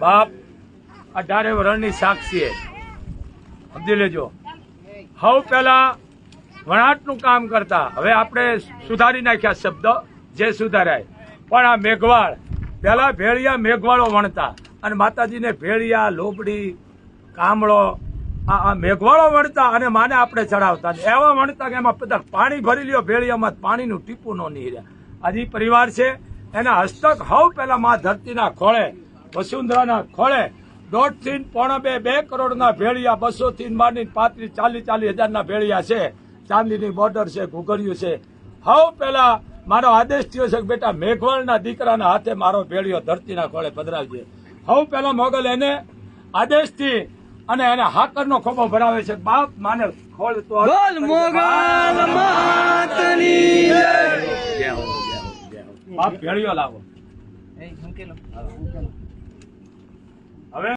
બાપ અઢારે વરણની સાક્ષી સમજી લેજો. હવ પેલા વણાટનું કામ કરતા. હવે આપણે સુધારી નાખ્યા શબ્દ, જે સુધારાય. પણ આ મેઘવાળ પેલા ભેળિયા મેઘવાળો વણતા. અને માતાજીને ભેળિયા, લોબડી, કામળો, આ મેઘવાળો વણતા અને માને આપણે ચડાવતા. એવા વણતા કે એમાં બધા પાણી ભરી લ્યો, ભેળિયામાં પાણીનું ટીપું ન નહીં રહ્યા આજે પરિવાર છે, એના હસ્તક હવ પેલા માં ધરતીના ખોળે વસુંધરાના ખોળે દોઢથી પોણા બે બે કરોડના ભેળિયા બસો થી માંડીને પાંત્રીસ ચાલીસ ચાલીસ હજારના ભેળિયા છે. ચાંદીની બોર્ડર છે ઘુઘરિયું છે. હવ પેલા મારો આદેશ થયો છે કે બેટા મેઘવાળના દીકરાના હાથે મારો ભેળિયો ધરતીના ખોળે પધરાવજે. હવ પેલા મોગલ એને આદેશથી અને એને હાકરનો ખોબો ભરાવે છે. બાપ માને ખોળ તો મોગલ માતની જય. બાપ ભેળિયો લાવો.